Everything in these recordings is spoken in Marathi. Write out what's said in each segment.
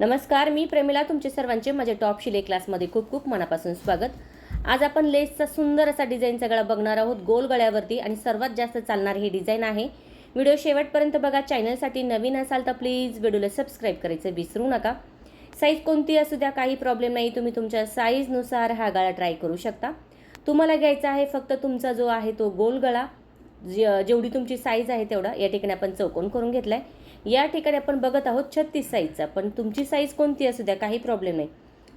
नमस्कार मी प्रेमिला तुमचे सर्वांचे माझ्या टॉप शिले क्लासमध्ये खूप खूप मनापासून स्वागत. आज आपण लेसचा सुंदर असा डिझाईनचा गळा बघणार आहोत गोल गळ्यावरती आणि सर्वात जास्त चालणार हे डिझाईन आहे. व्हिडिओ शेवटपर्यंत बघा चॅनलसाठी नवीन असाल तर प्लीज व्हिडिओला सबस्क्राईब करायचं विसरू नका. साईज कोणती असू द्या काही प्रॉब्लेम नाही तुम्ही तुमच्या साईजनुसार हा गळा ट्राय करू शकता. तुम्हाला घ्यायचा आहे फक्त तुमचा जो आहे तो गोल गळा जे- जेवढी तुमची साईज आहे तेवढा या ठिकाणी आपण चौकोन करून घेतला आहे या ठिकाणी आपण बघत आहोत छत्तीस साईजचा पण तुमची साईज कोणती असू द्या काही प्रॉब्लेम नाही.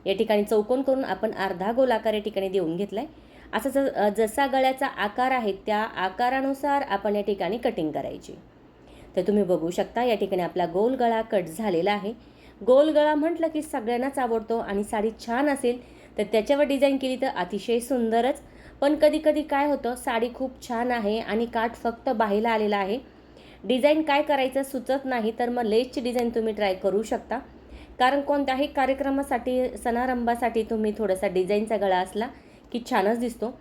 या ठिकाणी चौकोन करून आपण अर्धा गोल आकार या ठिकाणी देऊन घेतला आहे असं ज जसा गळ्याचा आकार आहे त्या आकारानुसार आपण या ठिकाणी कटिंग करायची. तर तुम्ही बघू शकता या ठिकाणी आपला गोल गळा कट झालेला आहे. गोल गळा म्हटलं की सगळ्यांनाच आवडतो आणि साडी छान असेल तर त्याच्यावर डिझाईन केली तर अतिशय सुंदरच. पण कधी कधी काय होतं साडी खूप छान आहे आणि काठ फक्त बाहेला आलेला आहे. डिझाईन काय करायचं सुचत नाही तर मग लेसची डिझाईन तुम्ही ट्राय करू शकता. कारण कोणत्याही कार्यक्रमासाठी समारंभासाठी तुम्ही थोडासा डिझाईनचा गळा असला की छानच दिसतो.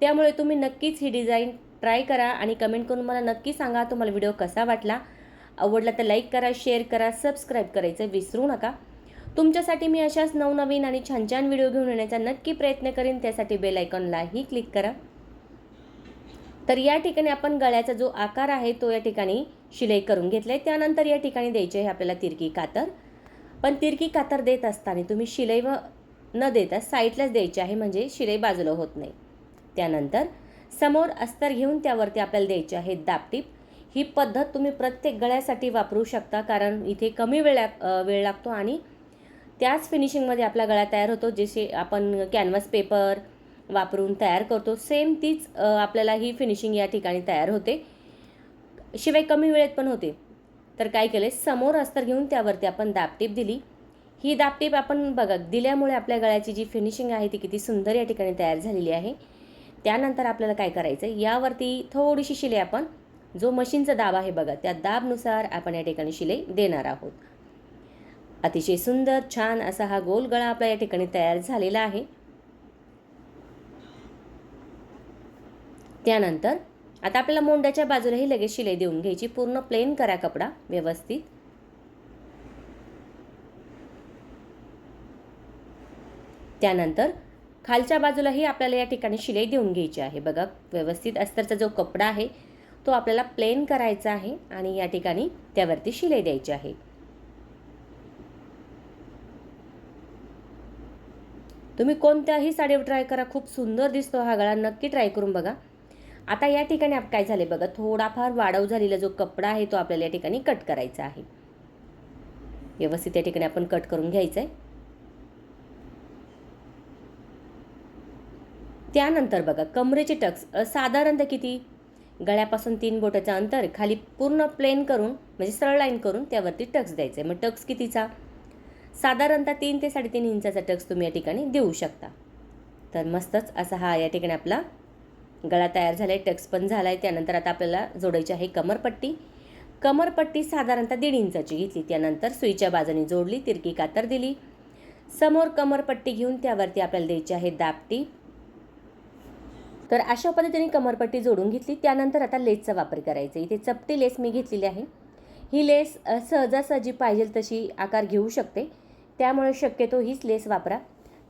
त्यामुळे तुम्ही नक्कीच ही डिझाईन ट्राय करा आणि कमेंट करून मला नक्की सांगा तुम्हाला व्हिडिओ कसा वाटला. आवडला तर लाईक करा शेअर करा सबस्क्राईब करायचं विसरू नका. तुमच्यासाठी मी अशाच नवनवीन आणि छान छान व्हिडिओ घेऊन येण्याचा नक्की प्रयत्न करेन. त्यासाठी बेल आयकॉनलाही क्लिक करा. तर या ठिकाणी आपण गळ्याचा जो आकार आहे तो या ठिकाणी शिलाई करून घेतला आहे त्यानंतर या ठिकाणी द्यायचे आहे आपल्याला तिरकी कातर. पण तिरकी कातर देत असताना तुम्ही शिलाई व न देता साईडलाच द्यायची आहे म्हणजे शिलाई बाजूला होत नाही. त्यानंतर समोर अस्तर घेऊन त्यावरती आपल्याला द्यायचे आहे दापटीप ही पद्धत तुम्ही प्रत्येक गळ्यासाठी वापरू शकता कारण इथे कमी वेळ वेळ लागतो आणि त्याच फिनिशिंगमध्ये आपला गळा तयार होतो जसे आपण कॅनव्हास पेपर वापरून तयार करतो. सेम तीच आपल्याला ही फिनिशिंग या ठिकाणी तयार होते. शिवाय कमी वेळेत पण होते. तर काय केले समोर अस्तर घेऊन त्यावरती आपण दापटीप दिली. ही दापटीप आपण बघा दिल्यामुळे आपल्या गळ्याची जी फिनिशिंग आहे ती किती सुंदर या ठिकाणी तयार झालेली आहे. त्यानंतर आपल्याला काय करायचं आहे यावरती थोडीशी शिलाई आपण जो मशीनचा दाब आहे बघा त्या दाबनुसार आपण या ठिकाणी शिले देणार आहोत. अतिशय सुंदर छान असा हा गोल गळा आपला या ठिकाणी तयार झालेला आहे. त्यानंतर आता आपल्याला मोंड्याच्या बाजूलाही लगेच शिलाई देऊन घ्यायची. पूर्ण प्लेन करा कपडा व्यवस्थित. त्यानंतर खालच्या बाजूलाही आपल्याला या ठिकाणी शिलाई देऊन घ्यायची आहे. बघा व्यवस्थित अस्तरचा जो कपडा आहे तो आपल्याला प्लेन करायचा आहे आणि या ठिकाणी त्यावरती शिलाई द्यायची आहे. तुम्ही कोणत्याही साडीवर ट्राय करा. खूप सुंदर दिसतो हा गळा. नक्की ट्राय करून बघा. आता या ठिकाणी आप काय झाले बघा थोडाफार वाढव झालेला जो कपडा आहे तो आपल्याला या ठिकाणी कट करायचा आहे. व्यवस्थित या ठिकाणी आपण कट करून घ्यायचं आहे त्यानंतर बघा कमरेचे टक्स साधारणतः किती? गळ्यापासून तीन बोटाचं अंतर खाली पूर्ण प्लेन करून म्हणजे सरळ लाईन करून त्यावरती टक्स द्यायचं आहे मग टक्स कितीचा? साधारणतः तीन ते साडेतीन इंचाचा टक्स तुम्ही या ठिकाणी देऊ शकता. तर मस्तच असा हा या ठिकाणी आपला गळा तयार झाला आहे टक्स पण झाला आहे त्यानंतर आता आपल्याला जोडायची आहे कमरपट्टी. कमरपट्टी साधारणतः दीड इंचाची घेतली त्यानंतर सुईच्या बाजूने जोडली तिरकी कातर दिली. समोर कमरपट्टी घेऊन त्यावरती आपल्याला द्यायची आहे दापटी. तर अशा पद्धतीने कमरपट्टी जोडून घेतली त्यानंतर आता लेसचा वापर करायचा. इथे चपटी लेस मी घेतलेली आहे. ही लेस सहजासहजी पाहिजे तशी आकार घेऊ शकते. त्यामुळे शक्यतो हीच लेस वापरा.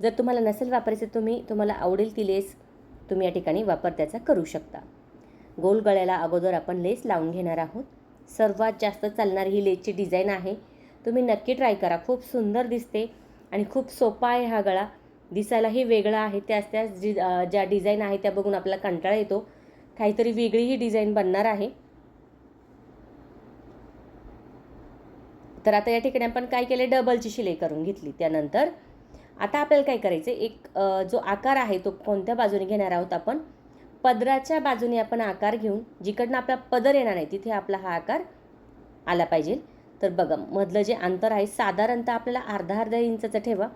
जर तुम्हाला नसेल वापरायचं तुम्ही तुम्हाला आवडेल ती लेस तुम्ही या ठिकाणी वापर त्याचा करू शकता. गोल गळ्याला अगोदर आपण लेस लावून घेणार आहोत. सर्वात जास्त चालणारी ही लेसची डिझाईन आहे. तुम्ही नक्की ट्राय करा. खूप सुंदर दिसते आणि खूप सोपा आहे हा गळा. दिसायलाही वेगळा आहे. त्याच त्याच जी ज्या डिझाईन आहे त्या बघून आपला कंटाळा येतो. काहीतरी वेगळी ही डिझाईन बनणार आहे. तर आता या ठिकाणी आपण काय केले डबलची शिलाई करून घेतली. त्यानंतर आता आपल्याला काय करायचं एक जो आकार आहे तो कोणत्या बाजूने घेणार आहोत आपण? पदराच्या बाजूने आपण आकार घेऊन जिकडनं आपला पदर येणार आहे तिथे आपला हा आकार आला पाहिजे. तर बघा मधलं जे अंतर आहे साधारणतः आपल्याला अर्धा अर्धा इंचाचं ठेवा.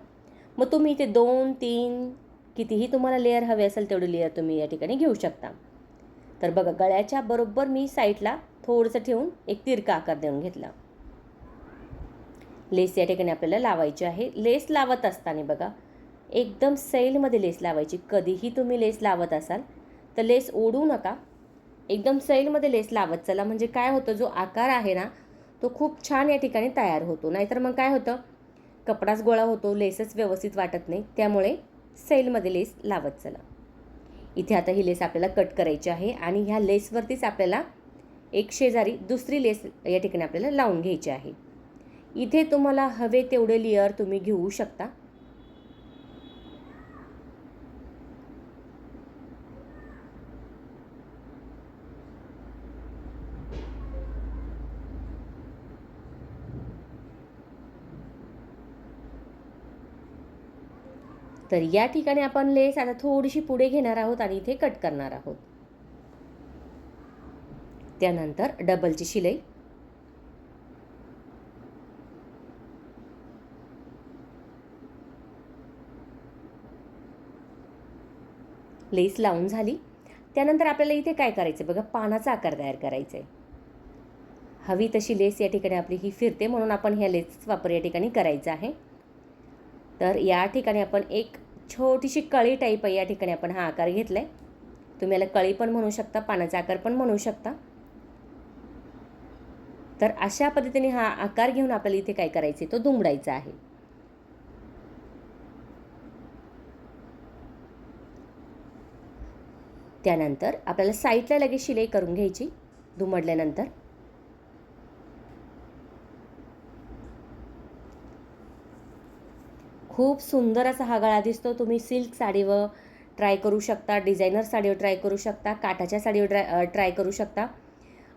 मग तुम्ही इथे दोन तीन कितीही तुम्हाला लेअर हवे असेल तेवढी लेअर तुम्ही या ठिकाणी घेऊ शकता. तर बघा गळ्याच्या बरोबर मी साईडला थोडंसं ठेवून एक तिरका आकार देऊन घेतला. लेस या ठिकाणी आपल्याला लावायची आहे. लेस लावत असताना बघा एकदम सैलमध्ये लेस लावायची. कधीही तुम्ही लेस लावत असाल तर लेस ओढू नका. एकदम सैलमध्ये लेस लावत चला. म्हणजे काय होतं जो आकार आहे ना तो खूप छान या ठिकाणी तयार होतो. नाहीतर मग काय होतं कपडाच गोळा होतो लेसच व्यवस्थित वाटत नाही. त्यामुळे सैलमध्ये लेस लावत चला. इथे आता ही लेस आपल्याला कट करायची आहे आणि ह्या लेसवरतीच आपल्याला एक शेजारी दुसरी लेस या ठिकाणी आपल्याला लावून घ्यायची आहे. इथे तुम्हाला हवे तेवढे लेअर तुम्ही घेऊ शकता. तर या ठिकाणी आपण लेस आता थोडीशी पुढे घेणार आहोत आणि इथे कट करणार आहोत. त्यानंतर डबलची शिलाई. लेस लावून झाली. त्यानंतर आपल्याला इथे काय करायचं बघा? पानाचा आकार तयार करायचा आहे हवी तशी लेस या ठिकाणी आपली ही फिरते म्हणून आपण ह्या लेसचा वापर या ठिकाणी करायचा आहे. तर या ठिकाणी आपण एक छोटीशी कळी टाईप आहे या ठिकाणी आपण हा आकार घेतला आहे तुम्ही याला कळी पण म्हणू शकता पानाचा आकार पण म्हणू शकता. तर अशा पद्धतीने हा आकार घेऊन आपल्याला इथे काय करायचे तो दुमडायचा आहे. त्यानंतर आपल्याला साईडला लगेच शिलाई करून घ्यायची दुमडल्यानंतर. खूप सुंदर असा हा गळा दिसतो. तुम्ही सिल्क साडीवर ट्राय करू शकता डिझायनर साडीवर ट्राय करू शकता काठाच्या साडीवर ट्राय ट्राय करू शकता.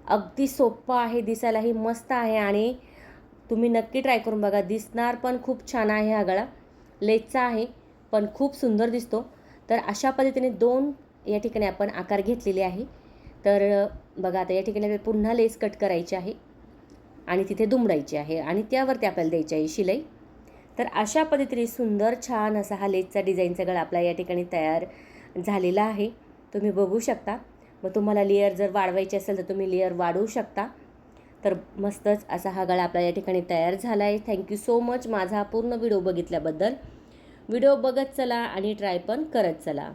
अगदी सोपं आहे दिसायलाही मस्त आहे आणि तुम्ही नक्की ट्राय करून बघा. दिसणार पण खूप छान आहे हा गळा. लेसचा आहे पण खूप सुंदर दिसतो. तर अशा पद्धतीने दोन या ठिकाणी आपण आकार घेतलेले आहे. तर बघा आता या ठिकाणी आपल्याला पुन्हा लेस कट करायची आहे आणि तिथे दुमडायची आहे आणि त्यावरती आपल्याला द्यायची आहे शिलाई. तर अशा पद्धतीने सुंदर छान असा हा लेसचा डिझाईनचा गळा आपला या ठिकाणी तयार झालेला आहे. तुम्ही बघू शकता. मग तुम्हाला लेअर जर वाढवायची असेल तर तुम्ही लेअर वाढवू शकता. तर मस्तच असा हा गळा आपला या ठिकाणी तयार झाला आहे थँक्यू सो मच माझा पूर्ण व्हिडिओ बघितल्याबद्दल. व्हिडिओ बघत चला आणि ट्राय पण करत चला.